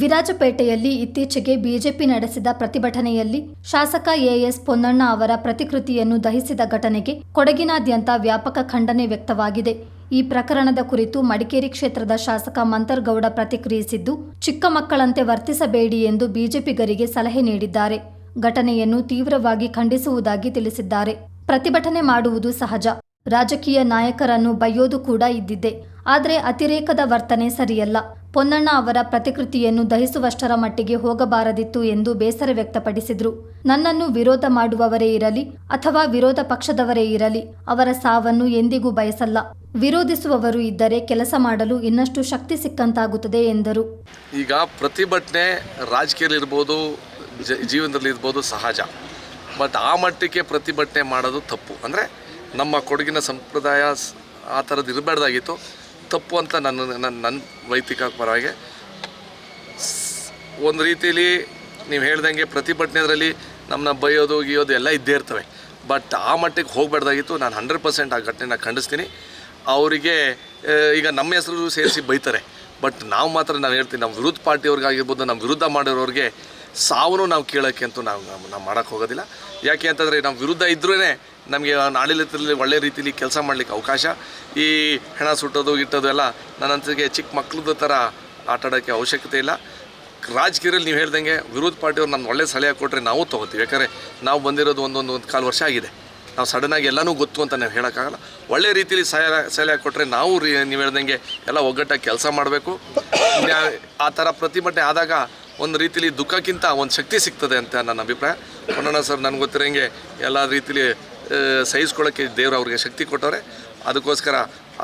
ವಿರಾಜಪೇಟೆಯಲ್ಲಿ ಇತ್ತೀಚೆಗೆ ಬಿಜೆಪಿ ನಡೆಸಿದ ಪ್ರತಿಭಟನೆಯಲ್ಲಿ ಶಾಸಕ ಎಎಸ್ ಪೊನ್ನಣ್ಣ ಅವರ ಪ್ರತಿಕೃತಿಯನ್ನು ದಹಿಸಿದ ಘಟನೆಗೆ ಕೊಡಗಿನಾದ್ಯಂತ ವ್ಯಾಪಕ ಖಂಡನೆ ವ್ಯಕ್ತವಾಗಿದೆ. ಈ ಪ್ರಕರಣದ ಕುರಿತು ಮಡಿಕೇರಿ ಕ್ಷೇತ್ರದ ಶಾಸಕ ಮಂತರ್ಗೌಡ ಪ್ರತಿಕ್ರಿಯಿಸಿದ್ದು, ಚಿಕ್ಕ ಮಕ್ಕಳಂತೆ ವರ್ತಿಸಬೇಡಿ ಎಂದು ಬಿಜೆಪಿಗರಿಗೆ ಸಲಹೆ ನೀಡಿದ್ದಾರೆ. ಘಟನೆಯನ್ನು ತೀವ್ರವಾಗಿ ಖಂಡಿಸುವುದಾಗಿ ತಿಳಿಸಿದ್ದಾರೆ. ಪ್ರತಿಭಟನೆ ಮಾಡುವುದು ಸಹಜ. ರಾಜಕೀಯ ನಾಯಕರನ್ನು ಬಯ್ಯೋದು ಕೂಡ ಇದ್ದಿದ್ದೆ ಆದರೆ ಅತಿರೇಕದ ವರ್ತನೆ ಸರಿಯಲ್ಲ. ಪೊನ್ನಣ್ಣ ಅವರ ಪ್ರತಿಕೃತಿಯನ್ನು ದಹಿಸುವಷ್ಟರ ಮಟ್ಟಿಗೆ ಹೋಗಬಾರದಿತ್ತು ಎಂದು ಬೇಸರ ವ್ಯಕ್ತಪಡಿಸಿದರು. ನನ್ನನ್ನು ವಿರೋಧ ಮಾಡುವವರೇ ಇರಲಿ ಅಥವಾ ವಿರೋಧ ಪಕ್ಷದವರೇ ಇರಲಿ, ಅವರ ಸಾವನ್ನು ಎಂದಿಗೂ ಬಯಸಲ್ಲ. ವಿರೋಧಿಸುವವರು ಇದ್ದರೆ ಕೆಲಸ ಮಾಡಲು ಇನ್ನಷ್ಟು ಶಕ್ತಿ ಸಿಕ್ಕಂತಾಗುತ್ತದೆ ಎಂದರು. ಈಗ ಪ್ರತಿಭಟನೆ ರಾಜಕೀಯದಲ್ಲಿರ್ಬೋದು ಜೀವನದಲ್ಲಿ ಇರ್ಬೋದು ಸಹಜ. ಬಟ್ ಆ ಮಟ್ಟಿಗೆ ಪ್ರತಿಭಟನೆ ಮಾಡೋದು ತಪ್ಪು. ಅಂದರೆ ನಮ್ಮ ಕೊಡಗಿನ ಸಂಪ್ರದಾಯ ಆ ಥರದ್ದು ಇರಬಾರ್ದಾಗಿತ್ತು. ತಪ್ಪು ಅಂತ ನನ್ನ ನನ್ನ ನನ್ನ ವೈಯಕ್ತಿಕ ಪರವಾಗಿ ಒಂದು ರೀತಿಯಲ್ಲಿ ನೀವು ಹೇಳ್ದಂಗೆ ಪ್ರತಿಭಟನೆದ್ರಲ್ಲಿ ನಮ್ಮನ್ನ ಬೈಯೋದು ಗಿಯೋದು ಎಲ್ಲ ಇದ್ದೇ ಇರ್ತವೆ. ಬಟ್ ಆ ಮಟ್ಟಿಗೆ ಹೋಗಬಾರ್ದಾಗಿತ್ತು. ನಾನು ಹಂಡ್ರೆಡ್ ಪರ್ಸೆಂಟ್ ಆ ಘಟನೆನ ಖಂಡಿಸ್ತೀನಿ. ಅವರಿಗೆ ಈಗ ನಮ್ಮ ಹೆಸರು ಸೇರಿಸಿ ಬೈತಾರೆ. ಬಟ್ ನಾವು ಮಾತ್ರ ನಾನು ಹೇಳ್ತೀನಿ ನಮ್ಮ ವಿರುದ್ಧ ಪಾರ್ಟಿಯವ್ರಿಗಾಗಿರ್ಬೋದು ನಮ್ಮ ವಿರುದ್ಧ ಮಾಡಿರೋರಿಗೆ ಸಾವನ್ನು ನಾವು ಕೇಳೋಕ್ಕೆ ಅಂತೂ ನಾವು ನಾವು ಮಾಡೋಕ್ಕೆ ಹೋಗೋದಿಲ್ಲ. ಯಾಕೆ ಅಂತಂದರೆ ನಮ್ಮ ವಿರುದ್ಧ ಇದ್ರೂ ನಮಗೆ ಆಡಳಿತದಲ್ಲಿ ಒಳ್ಳೆ ರೀತಿಲಿ ಕೆಲಸ ಮಾಡಲಿಕ್ಕೆ ಅವಕಾಶ. ಈ ಹೆಣ ಸುಟ್ಟೋದು, ಇಟ್ಟೋದು ಎಲ್ಲ ನನ್ನಂತಿಗೆ ಚಿಕ್ಕ ಮಕ್ಳದ ಥರ ಆಟಾಡೋಕ್ಕೆ ಅವಶ್ಯಕತೆ ಇಲ್ಲ. ರಾಜಕೀಯದಲ್ಲಿ ನೀವು ಹೇಳ್ದಂಗೆ ವಿರೋಧ ಪಾರ್ಟಿಯವ್ರು ನಮ್ಮ ಒಳ್ಳೆ ಸಲಹೆ ಕೊಟ್ಟರೆ ನಾವು ತೊಗೋತೀವಿ. ಯಾಕಂದರೆ ನಾವು ಬಂದಿರೋದು ಒಂದೊಂದು ಒಂದು ಕಾಲು ವರ್ಷ ಆಗಿದೆ. ನಾವು ಸಡನ್ನಾಗಿ ಎಲ್ಲನೂ ಗೊತ್ತು ಅಂತ ನಾವು ಹೇಳೋಕ್ಕಾಗಲ್ಲ. ಒಳ್ಳೆ ರೀತಿಲಿ ಸಲಹೆ ಸಲಹೆ ಕೊಟ್ಟರೆ ನಾವು ರೀ ನೀವು ಹೇಳ್ದಂಗೆ ಎಲ್ಲ ಒಗ್ಗಟ್ಟಾಗಿ ಕೆಲಸ ಮಾಡಬೇಕು. ಆ ಥರ ಪ್ರತಿಭಟನೆ ಆದಾಗ ಒಂದು ರೀತಿಲಿ ದುಃಖಕ್ಕಿಂತ ಒಂದು ಶಕ್ತಿ ಸಿಗ್ತದೆ ಅಂತ ನನ್ನ ಅಭಿಪ್ರಾಯ. ಪೊನ್ನಣ್ಣ ಸರ್, ನನಗೆ ಗೊತ್ತಿರೋಂಗೆ ಎಲ್ಲ ರೀತಿಲಿ ಸಹಿಸ್ಕೊಳ್ಳೋಕ್ಕೆ ದೇವರು ಅವ್ರಿಗೆ ಶಕ್ತಿ ಕೊಟ್ಟವ್ರೆ. ಅದಕ್ಕೋಸ್ಕರ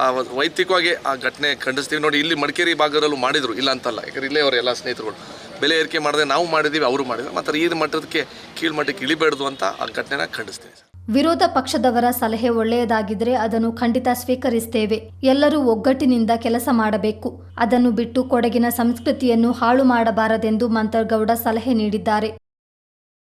ಆ ವೈಯಕ್ತಿಕವಾಗಿ ಆ ಘಟನೆ ಖಂಡಿಸ್ತೀವಿ. ನೋಡಿ, ಇಲ್ಲಿ ಮಡಿಕೇರಿ ಭಾಗದಲ್ಲೂ ಮಾಡಿದರು, ಇಲ್ಲ ಅಂತಲ್ಲ. ಯಾಕಂದ್ರೆ ಇಲ್ಲೇ ಅವರ ಎಲ್ಲ ಸ್ನೇಹಿತರುಗಳು. ಬೆಲೆ ಏರಿಕೆ ಮಾಡಿದೆ ನಾವು ಮಾಡಿದ್ದೀವಿ ಅವರು ಮಾಡಿದ್ರು. ಮತ್ತು ಈ ಮಟ್ಟದಕ್ಕೆ ಕೀಳ್ಮಟ್ಟಕ್ಕೆ ಇಳಿಬೇಡ್ದು ಅಂತ ಆ ಘಟನೆನ ಖಂಡಿಸ್ತೀವಿ ವಿರೋಧ ಪಕ್ಷದವರ ಸಲಹೆ ಒಳ್ಳೆಯದಾಗಿದ್ರೆ ಅದನ್ನು ಖಂಡಿತ ಸ್ವೀಕರಿಸ್ತೇವೆ. ಎಲ್ಲರೂ ಒಗ್ಗಟ್ಟಿನಿಂದ ಕೆಲಸ ಮಾಡಬೇಕು. ಅದನ್ನು ಬಿಟ್ಟು ಕೊಡಗಿನ ಸಂಸ್ಕೃತಿಯನ್ನು ಹಾಳು ಮಾಡಬಾರದೆಂದು ಮಂತರ್ಗೌಡ ಸಲಹೆ ನೀಡಿದ್ದಾರೆ.